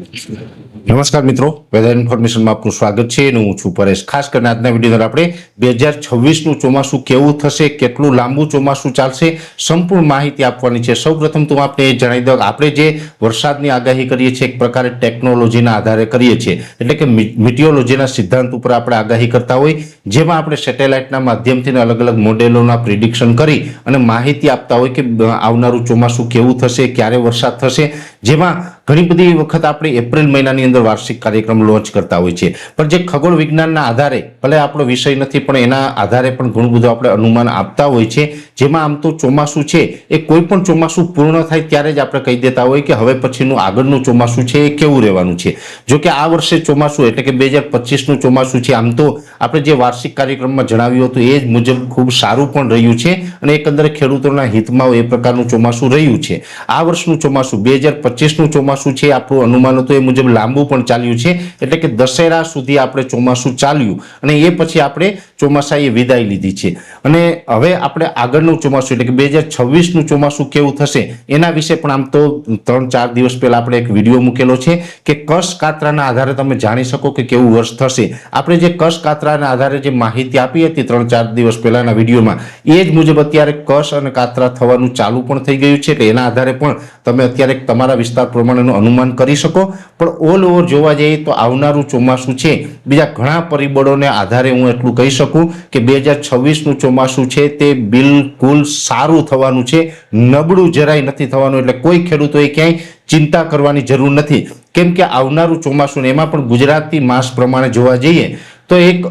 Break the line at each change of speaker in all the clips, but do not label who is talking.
નમસ્કાર મિત્રો વેધર ઇન્ફોર્મેશનમાં આપનું સ્વાગત છે. અને હું છું પરેશ. ખાસ કરીને આજના વીડિયો આપણે બે હજાર છવ્વીસનું ચોમાસું કેવું થશે, કેટલું લાંબુ ચોમાસું ચાલશે, સંપૂર્ણ માહિતી આપવાની છે. સૌપ્રથમ તો આપણે જણાવી દઉં આપણે જે વરસાદની આગાહી કરીએ છીએ, એક પ્રકારે ટેકનોલોજીના આધારે કરીએ છીએ. એટલે કે મિટિયોલોજીના સિદ્ધાંત ઉપર આપણે આગાહી કરતા હોય, જેમાં આપણે સેટેલાઇટના માધ્યમથી અલગ અલગ મોડેલોના પ્રિડિક્શન કરી અને માહિતી આપતા હોય કે આવનારું ચોમાસું કેવું થશે, ક્યારે વરસાદ થશે, જેમાં ઘણી બધી વખત આપણે એપ્રિલ મહિનાની અંદર વાર્ષિક કાર્યક્રમ લોન્ચ કરતા હોય છે. પણ જે ખગોળ વિજ્ઞાનના આધારે, ભલે આપણો વિષય નથી, પણ એના આધારે પણ ઘણું બધું આપણે અનુમાન આપતા હોય છે. જેમાં આમ તો ચોમાસું છે, એ કોઈ પણ ચોમાસું પૂર્ણ થાય ત્યારે જ આપણે કહી દેતા હોય કે હવે પછીનું આગળનું ચોમાસું છે, એ કેવું રહેવાનું છે. જો કે આ વર્ષે ચોમાસું, એટલે કે બે હજાર પચીસનું ચોમાસું છે, આમ તો આપણે જે વાર્ષિક કાર્યક્રમમાં જણાવ્યું હતું, એ જ મુજબ ખૂબ સારું પણ રહ્યું છે અને એકંદરે ખેડૂતોના હિતમાં એ પ્રકારનું ચોમાસું રહ્યું છે. આ વર્ષનું ચોમાસું, બે હજાર પચીસનું ચોમાસું છે, આપણું અનુમાન હતું એ મુજબ લાંબુ પણ ચાલ્યું છે. એટલે કે દશેરા સુધી આપણે ચોમાસું ચાલ્યું અને એ પછી આપણે ચોમાસાએ વિદાય લીધી છે. અને હવે આપણે આગળનું ચોમાસું એટલે કે બે હજાર છવ્વીસનું ચોમાસું કેવું થશે એના વિશે પણ આમ તો ત્રણ ચાર દિવસ પહેલા આપણે એક વીડિયો મૂકેલો છે કે કસ કાતરાના આધારે તમે જાણી શકો કે કેવું વર્ષ થશે. આપણે જે કસ કાતરાના આધારે જે માહિતી આપી હતી ત્રણ ચાર દિવસ પહેલાના વિડીયોમાં, એ જ મુજબ અત્યારે કસ અને કાતરા થવાનું ચાલુ પણ થઈ ગયું છે એટલે એના આધારે પણ તમે અત્યારે તમારા વિસ્તાર પ્રમાણેનું અનુમાન કરી શકો. પણ ઓલ ઓવર જોવા જઈએ તો આવનારું ચોમાસું છે. બીજા ઘણા પરિબળોને આધારે હું એટલું કહી શકું કે બે હજાર છવ્વીસનું ચોમાસું છે તે બિલકુલ સારું થવાનું છે. નબળું જરાય નથી થવાનું એટલે કોઈ ખેડૂતોએ ક્યાંય ચિંતા કરવાની જરૂર નથી. કેમ કે આવનારું ચોમાસું એમાં પણ ગુજરાતી માસ પ્રમાણે જોવા જઈએ તો એક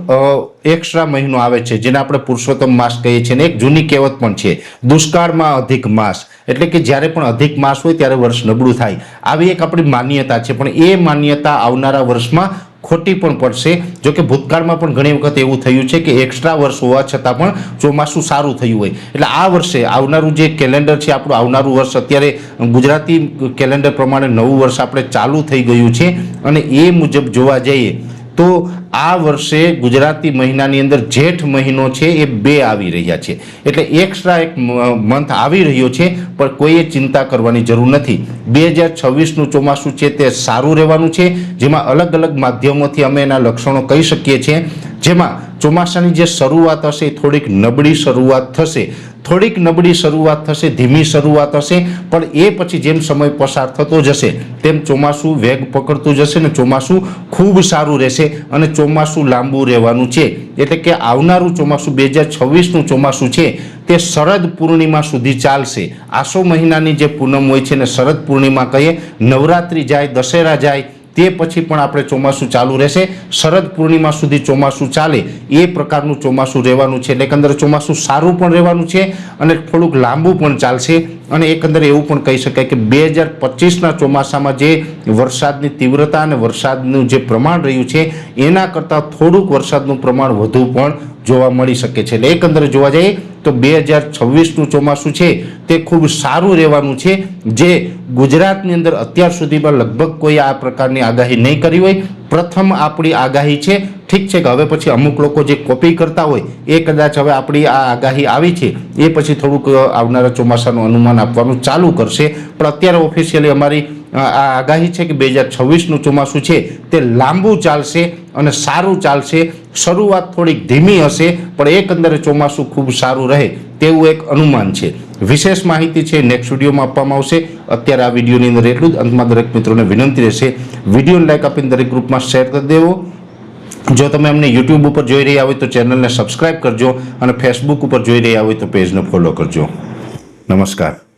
એક્સ્ટ્રા મહિનો આવે છે, જેને આપણે પુરુષોત્તમ માસ કહીએ છીએ અને એક જૂની કહેવત પણ છે, દુષ્કાળમાં અધિક માસ. એટલે કે જ્યારે પણ અધિક માસ હોય ત્યારે વર્ષ નબળું થાય. આવી એક આપણી માન્યતા છે, પણ એ માન્યતા આવનારા વર્ષમાં ખોટી પણ પડશે. જો કે ભૂતકાળમાં પણ ઘણી વખત એવું થયું છે કે એક્સ્ટ્રા વર્ષ હોવા છતાં પણ ચોમાસું સારું થયું હોય. એટલે આ વર્ષે આવનારું જે કેલેન્ડર છે, આપણું આવનારું વર્ષ અત્યારે ગુજરાતી કેલેન્ડર પ્રમાણે નવું વર્ષ આપણે ચાલુ થઈ ગયું છે. અને એ મુજબ જોવા જઈએ તો આ વર્ષે ગુજરાતી મહિનાની અંદર જેઠ મહિનો છે, એ બે આવી રહ્યા છે. એટલે એક્સ્ટ્રા એક મંથ આવી રહ્યો છે, પણ કોઈએ ચિંતા કરવાની જરૂર નથી. બે હજાર છવ્વીસનું ચોમાસું છે, તે સારું રહેવાનું છે, જેમાં અલગ અલગ માધ્યમોથી અમે એના લક્ષણો કહી શકીએ છીએ. જેમાં ચોમાસાની જે શરૂઆત હશે એ થોડીક નબળી શરૂઆત થશે. થોડીક નબળી શરૂઆત થશે, ધીમી શરૂઆત હશે, પણ એ પછી જેમ સમય પસાર થતો જશે, તેમ ચોમાસું વેગ પકડતું જશે ને ચોમાસું ખૂબ સારું રહેશે અને ચોમાસું લાંબુ રહેવાનું છે. એટલે કે આવનારું ચોમાસું બે હજાર છવ્વીસનું ચોમાસું છે, તે શરદ પૂર્ણિમા સુધી ચાલશે. આસો મહિનાની જે પૂનમ હોય છે ને શરદ પૂર્ણિમા કહીએ, નવરાત્રિ જાય, દશેરા જાય તે પછી પણ આપણે ચોમાસું ચાલુ રહેશે. શરદ પૂર્ણિમા સુધી ચોમાસું ચાલે એ પ્રકારનું ચોમાસું રહેવાનું છે. એટલે એકંદરે ચોમાસું સારું પણ રહેવાનું છે અને થોડુંક લાંબુ પણ ચાલશે. અને એકંદરે એવું પણ કહી શકાય કે બે હજાર પચીસના ચોમાસામાં જે વરસાદની તીવ્રતા અને વરસાદનું જે પ્રમાણ રહ્યું છે, એના કરતાં થોડુંક વરસાદનું પ્રમાણ વધુ પણ જોવા મળી શકે છે. એટલે એકંદરે જોવા જઈએ તો બે હજાર છવ્વીસનું ચોમાસું છે, તે ખૂબ સારું રહેવાનું છે, જે ગુજરાતની અંદર અત્યાર સુધીમાં લગભગ કોઈ આ પ્રકારની આગાહી નહીં કરી હોય. પ્રથમ આપણી આગાહી છે, ઠીક છે કે હવે પછી અમુક લોકો જે કોપી કરતા હોય, એ કદાચ હવે આપણી આ આગાહી આવી છે, એ પછી થોડુંક આવનારા ચોમાસાનું અનુમાન આપવાનું ચાલુ કરશે. પણ અત્યારે ઓફિશિયલી અમારી આ આગાહી છે કે બે હજાર છવ્વીસનું ચોમાસું છે, તે લાંબુ ચાલશે. અને સારું ચાલશે. શરૂઆત થોડીક ધીમી હશે, પણ એકંદરે ચોમાસું ખૂબ સારું રહે તેવું એક અનુમાન છે. વિશેષ માહિતી છે નેક્સ્ટ વિડીયોમાં આપવામાં આવશે. અત્યારે આ વિડીયોની અંદર એટલું જ. અંતમાં દરેક મિત્રોને વિનંતી રહેશે. વિડીયોને લાઈક આપીને દરેક ગ્રુપમાં શેર કરી દેવો. જો તમે અમને યુટ્યુબ ઉપર જોઈ રહ્યા હોય તો ચેનલને સબસ્ક્રાઈબ કરજો અને ફેસબુક ઉપર જોઈ રહ્યા હોય તો પેજને ફોલો કરજો. નમસ્કાર.